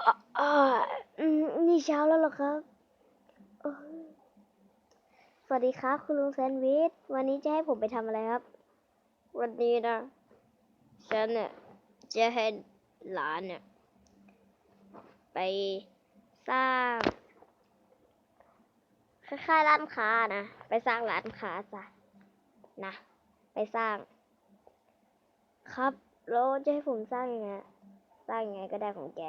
อะอ่าอืมนี่เช้าแล้วหรอครับ สวัสดีครับ คุณลุงแซนด์วิช วันนี้จะให้ผมไปทำอะไรครับ วันนี้นะฉันเนี่ยจะให้หลานเนี่ย ไปสร้างคล้ายๆร้านค้านะ ไปสร้างร้านค้าจ้ะนะ ไปสร้าง ครับ แล้วจะให้ผมสร้างยังไง สร้างยังไงก็ได้ของแก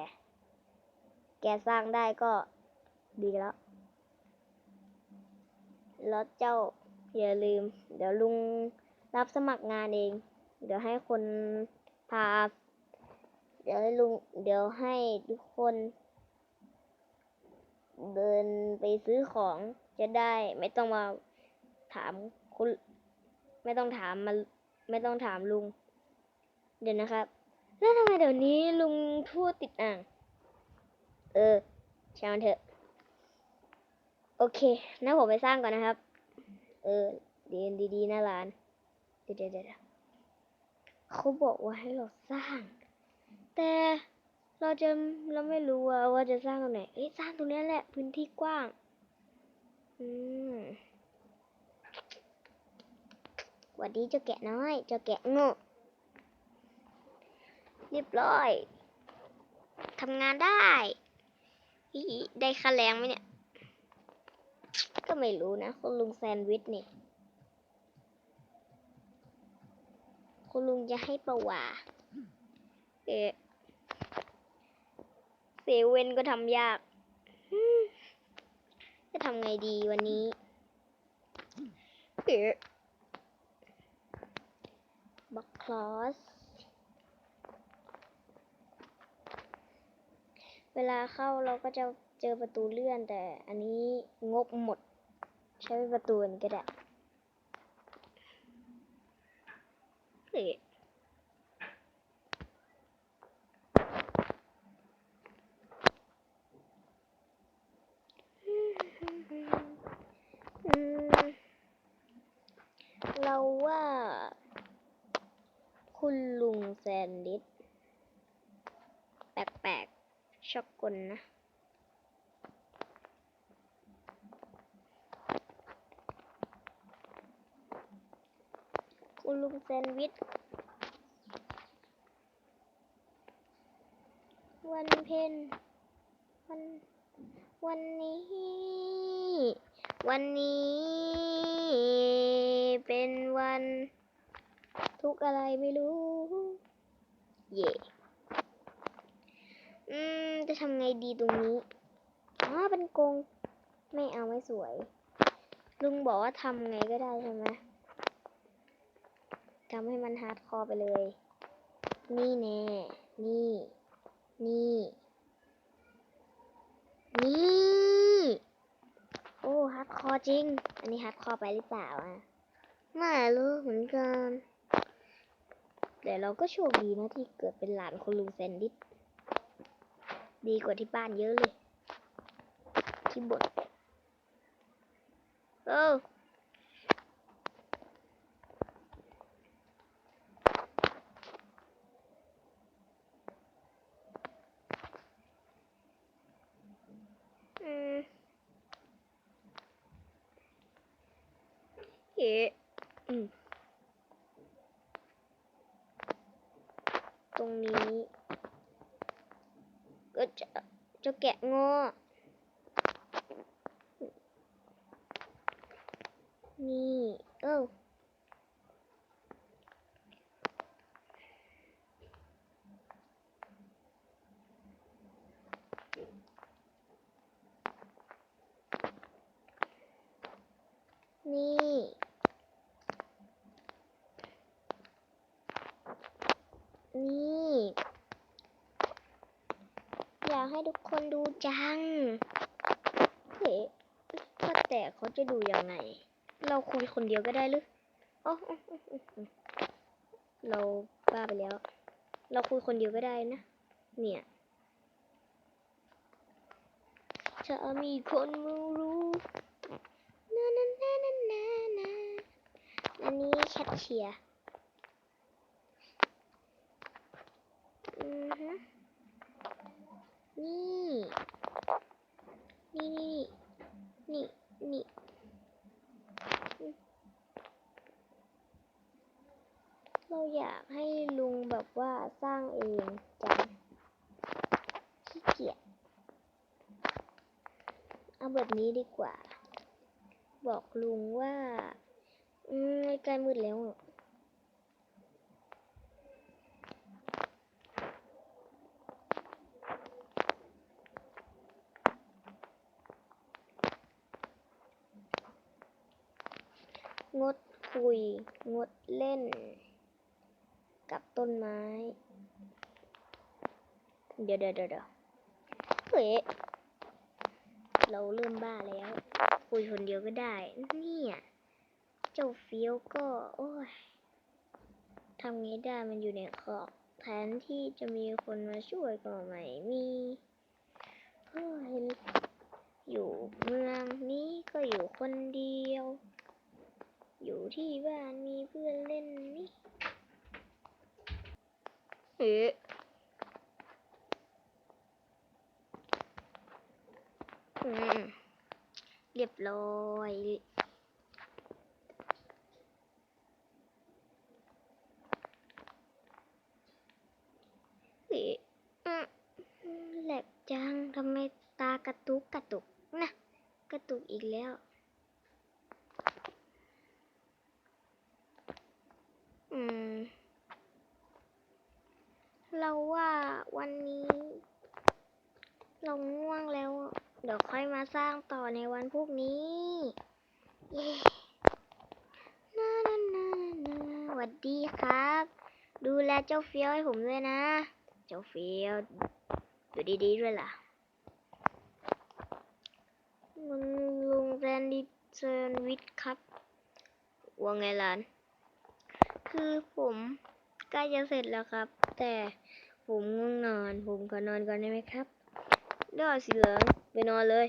แกสร้างได้ก็ดีแล้ว แล้วเจ้าอย่าลืม เดี๋ยวลุงรับสมัครงานเอง เดี๋ยวให้คนพา เดี๋ยวให้ลุง เดี๋ยวให้ทุกคน เดินไปซื้อของจะได้ไม่ต้องมาถามคุณ ไม่ต้องถามมาไม่ต้องถามลุง เดี๋ยวนะครับ แล้วทำไมเดี๋ยวนี้ลุงพูดติดอ่าง เออช่างมันเถอะ โอเคงั้นผมไปสร้างก่อนนะครับ เออเรียนดีๆนะหลาน เดี๋ยวเดี๋ยวเขาบอกว่าให้เราสร้าง แต่เราจะเราไม่รู้ว่าว่าจะสร้างตรงไหน เอ้ยสร้างตรงนี้แหละ พื้นที่กว้าง อืมวัดดีเจ้าแกะน้อย เจ้าแกะโง่เรียบร้อยทำงานได้ ได้ค่าแรงไหมเนี่ย ก็ไม่รู้นะคุณลุงแซนด์วิชเนี่ยคุณลุงจะให้ประวาเอเซเว่นก็ทำยาก จะทำไงดีวันนี้เอบักคลอส เวลาเข้าเราก็จะเจอประตูเลื่อนแต่อันนี้งบหมด ใช้ประตูนี้ก็ได้เฮ้ยเราว่า คุณลุงแซนดิสแปลกๆ ช็อกกลนะ คุณลุงแซนด์วิช วันเพ็ญวัน วันนี้ วันนี้ เป็นวัน ทุกอะไรไม่รู้ เย่ อืม จะทำไงดีตรงนี้ อ๋อ เป็นกง ไม่เอาไม่สวย ลุงบอกว่าทำไงก็ได้ใช่ไหมทำให้มันฮาร์ดคอร์ไปเลย นี่แน่ นี่ นี่ นี่ โอ้ฮาร์ดคอร์จริง อันนี้ฮาร์ดคอร์ไปหรือเปล่าอะ ไม่รู้เหมือนกัน แต่เราก็โชคดีนะที่เกิดเป็นหลานคุณลุงแซนดิส ดีกว่าที่บ้านเยอะเลย ที่บดเออเฮ้อืมตรงนี้ ก็จะจะแกะงอ นี่เอ้านี่นี่ อยาก ให้ทุกคนดูจัง เฮ้ก็แต่เขาจะดูยังไง เราคุยคนเดียวก็ได้หรืออ๋อเราบ้าไปแล้ว เราคุยคนเดียวก็ได้นะ เนี่ยจะมีคนมารู้นานานานานานาอันนี้แคทเชียร์อือฮึนี่ นี่นี่นี่นี่ เราอยากให้ลุงแบบว่าสร้างเองจังขี้เกียจเอาแบบนี้ดีกว่า บอกลุงว่า อืมใกล้มืดแล้ว งดคุย งดเล่น กับต้นไม้เดี๋ยวเดี๋ยวเดี๋ยวเดี๋ยวเฮ้ยเราเริ่มบ้าแล้ว คุยคนเดียวก็ได้ เนี่ย เจ้าเฟี้ยวก็ โอ้ยทำไงได้มันอยู่ในขอบแทนที่จะมีคนมาช่วยก็ไม่มีเฮ้ยอยู่เมืองนี้ก็อยู่คนเดี ที่บ้านมีเพื่อนเล่นนี่เอ๊ะอืมเรียบร้อยเอ๊ะอืมแหลกจังทำไมตากระตุกกระตุกนะกระตุกอีกแล้ว อืม เราว่าวันนี้ เราง่วงแล้ว เดี๋ยวค่อยมาสร้างต่อในวันพรุ่งนี้เย้นานานานาสวัสดีครับ ดูแลเจ้าเฟี้ยวให้ผมด้วยนะ เจ้าเฟี้ยวอยู่ดีๆด้วยล่ะมึงลุงแซนดิเซนวิทครับว่าไงลานคือผมใกล้จะเสร็จแล้วครับ แต่ผมง่วงนอน ผมขอนอนก่อนได้ไหมครับได้สิเหลิงไปนอนเลย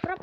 ครับ